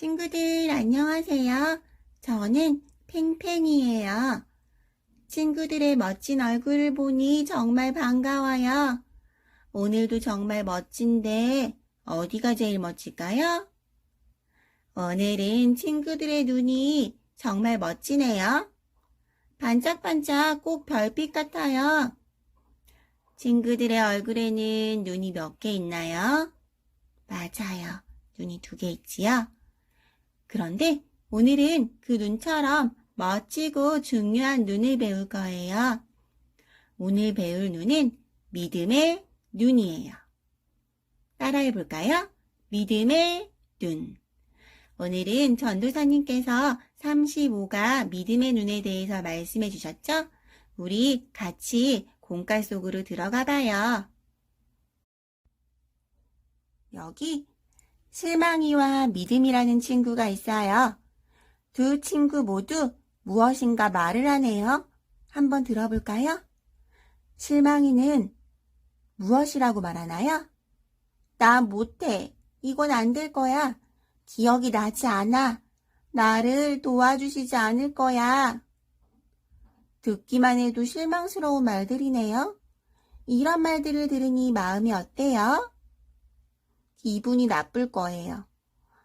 친구들 안녕하세요. 저는 팽팽이에요. 친구들의 멋진 얼굴을 보니 정말 반가워요. 오늘도 정말 멋진데 어디가 제일 멋질까요? 오늘은 친구들의 눈이 정말 멋지네요. 반짝반짝 꼭 별빛 같아요. 친구들의 얼굴에는 눈이 몇 개 있나요? 맞아요. 눈이 두 개 있지요? 그런데 오늘은 그 눈처럼 멋지고 중요한 눈을 배울 거예요. 오늘 배울 눈은 믿음의 눈이에요. 따라해 볼까요? 믿음의 눈. 오늘은 전도사님께서 35가 믿음의 눈에 대해서 말씀해 주셨죠? 우리 같이 공간 속으로 들어가 봐요. 여기 실망이와 믿음이라는 친구가 있어요. 두 친구 모두 무엇인가 말을 하네요. 한번 들어볼까요? 실망이는 무엇이라고 말하나요? 나 못해. 이건 안 될 거야. 기억이 나지 않아. 나를 도와주시지 않을 거야. 듣기만 해도 실망스러운 말들이네요. 이런 말들을 들으니 마음이 어때요? 기분이 나쁠 거예요.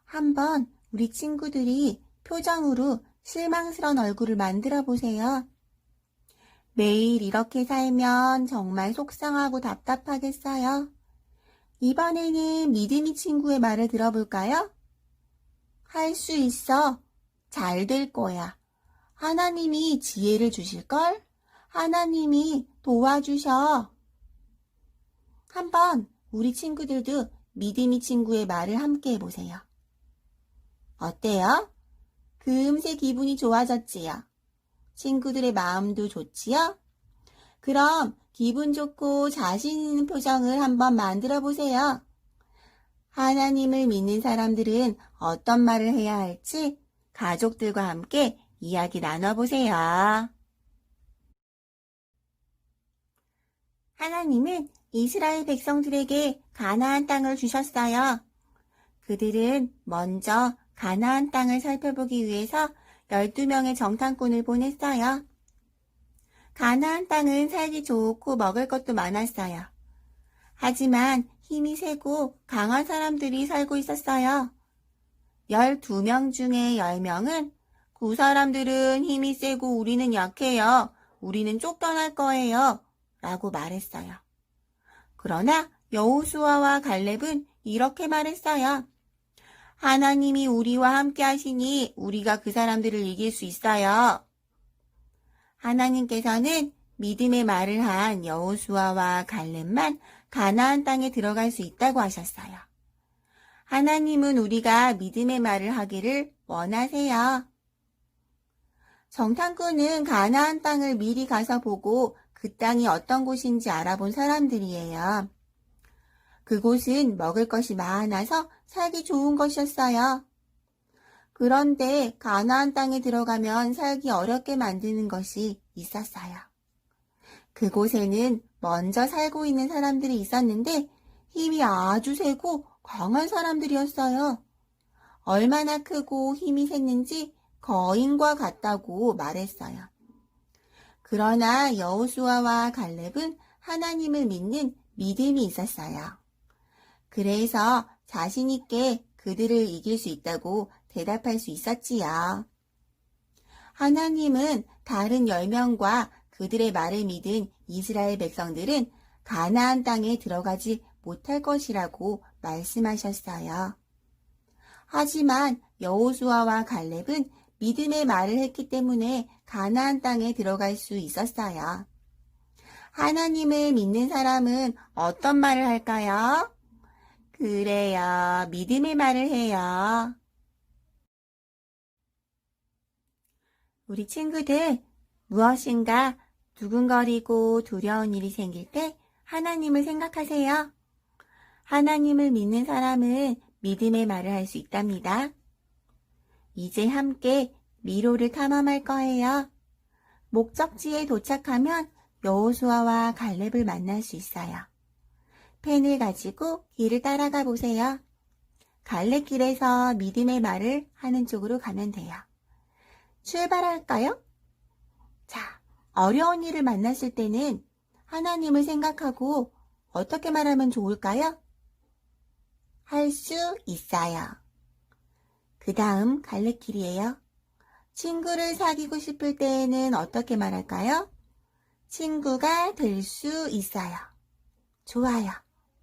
한번 우리 친구들이 표정으로 실망스러운 얼굴을 만들어 보세요. 매일 이렇게 살면 정말 속상하고 답답하겠어요. 이번에는 믿음이 친구의 말을 들어볼까요? 할 수 있어. 잘 될 거야. 하나님이 지혜를 주실걸? 하나님이 도와주셔. 한번 우리 친구들도 믿음이 친구의 말을 함께 해보세요. 어때요? 금세 기분이 좋아졌지요? 친구들의 마음도 좋지요? 그럼 기분 좋고 자신 있는 표정을 한번 만들어 보세요. 하나님을 믿는 사람들은 어떤 말을 해야 할지 가족들과 함께 이야기 나눠보세요. 하나님은 이스라엘 백성들에게 가나안 땅을 주셨어요. 그들은 먼저 가나안 땅을 살펴보기 위해서 12명의 정탐꾼을 보냈어요. 가나안 땅은 살기 좋고 먹을 것도 많았어요. 하지만 힘이 세고 강한 사람들이 살고 있었어요. 12명 중에 10명은 그 사람들은 힘이 세고 우리는 약해요. 우리는 쫓겨날 거예요. 라고 말했어요. 그러나 여호수아와 갈렙은 이렇게 말했어요. 하나님이 우리와 함께 하시니 우리가 그 사람들을 이길 수 있어요. 하나님께서는 믿음의 말을 한 여호수아와 갈렙만 가나안 땅에 들어갈 수 있다고 하셨어요. 하나님은 우리가 믿음의 말을 하기를 원하세요. 정탐꾼은 가나안 땅을 미리 가서 보고 그 땅이 어떤 곳인지 알아본 사람들이에요. 그곳은 먹을 것이 많아서 살기 좋은 것이었어요. 그런데 가나안 땅에 들어가면 살기 어렵게 만드는 것이 있었어요. 그곳에는 먼저 살고 있는 사람들이 있었는데 힘이 아주 세고 강한 사람들이었어요. 얼마나 크고 힘이 셌는지 거인과 같다고 말했어요. 그러나 여호수아와 갈렙은 하나님을 믿는 믿음이 있었어요. 그래서 자신 있게 그들을 이길 수 있다고 대답할 수 있었지요. 하나님은 다른 열명과 그들의 말을 믿은 이스라엘 백성들은 가나안 땅에 들어가지 못할 것이라고 말씀하셨어요. 하지만 여호수아와 갈렙은 믿음의 말을 했기 때문에 가나안 땅에 들어갈 수 있었어요. 하나님을 믿는 사람은 어떤 말을 할까요? 그래요. 믿음의 말을 해요. 우리 친구들, 무엇인가 두근거리고 두려운 일이 생길 때 하나님을 생각하세요. 하나님을 믿는 사람은 믿음의 말을 할 수 있답니다. 이제 함께 미로를 탐험할 거예요. 목적지에 도착하면 여호수아와 갈렙을 만날 수 있어요. 펜을 가지고 길을 따라가 보세요. 갈래길에서 믿음의 말을 하는 쪽으로 가면 돼요. 출발할까요? 자, 어려운 일을 만났을 때는 하나님을 생각하고 어떻게 말하면 좋을까요? 할 수 있어요. 그 다음 갈래길이에요. 친구를 사귀고 싶을 때에는 어떻게 말할까요? 친구가 될 수 있어요. 좋아요.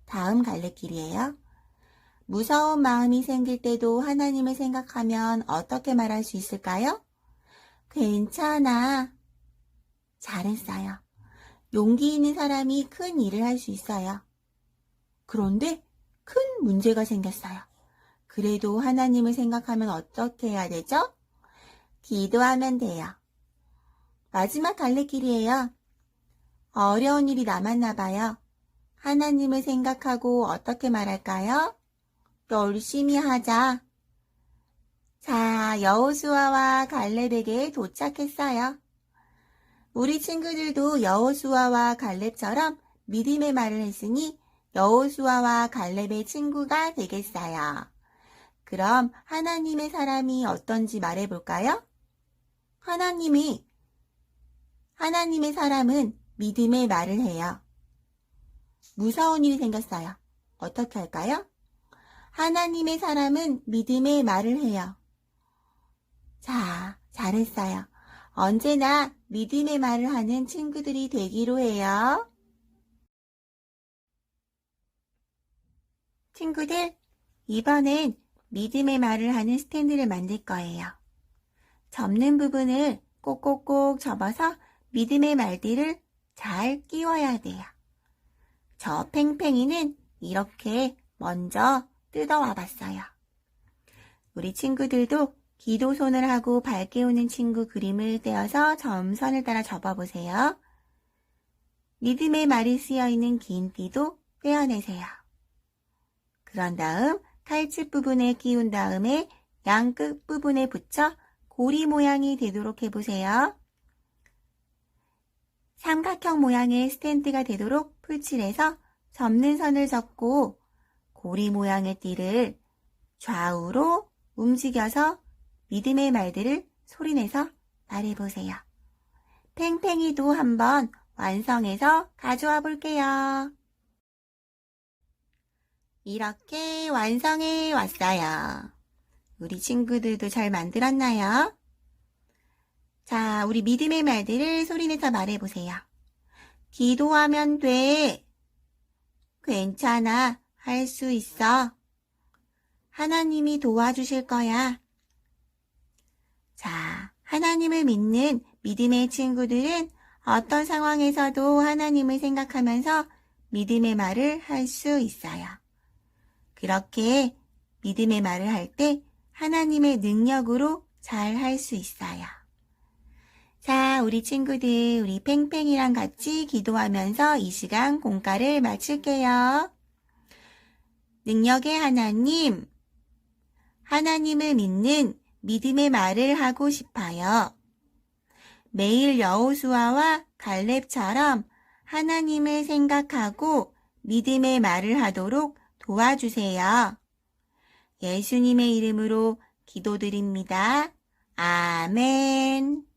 다음 갈래길이에요. 무서운 마음이 생길 때도 하나님을 생각하면 어떻게 말할 수 있을까요? 괜찮아. 잘했어요. 용기 있는 사람이 큰 일을 할 수 있어요. 그런데 큰 문제가 생겼어요. 그래도 하나님을 생각하면 어떻게 해야 되죠? 기도하면 돼요. 마지막 갈래길이에요. 어려운 일이 남았나 봐요. 하나님을 생각하고 어떻게 말할까요? 열심히 하자. 자, 여호수아와 갈렙에게 도착했어요. 우리 친구들도 여호수아와 갈렙처럼 믿음의 말을 했으니 여호수아와 갈렙의 친구가 되겠어요. 그럼 하나님의 사람이 어떤지 말해볼까요? 하나님이 하나님의 사람은 믿음의 말을 해요. 무서운 일이 생겼어요. 어떻게 할까요? 하나님의 사람은 믿음의 말을 해요. 자, 잘했어요. 언제나 믿음의 말을 하는 친구들이 되기로 해요. 친구들, 이번엔 믿음의 말을 하는 스탠드를 만들 거예요. 접는 부분을 꼭꼭꼭 접어서 믿음의 말들을 잘 끼워야 돼요. 저 팽팽이는 이렇게 먼저 뜯어와 봤어요. 우리 친구들도 기도손을 하고 밝게 오는 친구 그림을 떼어서 점선을 따라 접어보세요. 믿음의 말이 쓰여 있는 긴 띠도 떼어내세요. 그런 다음 칼집 부분에 끼운 다음에 양끝 부분에 붙여 고리 모양이 되도록 해보세요. 삼각형 모양의 스탠드가 되도록 풀칠해서 접는 선을 접고 고리 모양의 띠를 좌우로 움직여서 믿음의 말들을 소리내서 말해보세요. 팽팽이도 한번 완성해서 가져와 볼게요. 이렇게 완성해 왔어요. 우리 친구들도 잘 만들었나요? 자, 우리 믿음의 말들을 소리내서 말해보세요. 기도하면 돼. 괜찮아. 할 수 있어. 하나님이 도와주실 거야. 자, 하나님을 믿는 믿음의 친구들은 어떤 상황에서도 하나님을 생각하면서 믿음의 말을 할 수 있어요. 그렇게 믿음의 말을 할 때 하나님의 능력으로 잘 할 수 있어요. 자, 우리 친구들, 우리 팽팽이랑 같이 기도하면서 이 시간 공가를 마칠게요. 능력의 하나님, 하나님을 믿는 믿음의 말을 하고 싶어요. 매일 여호수아와 갈렙처럼 하나님을 생각하고 믿음의 말을 하도록 도와주세요. 예수님의 이름으로 기도드립니다. 아멘.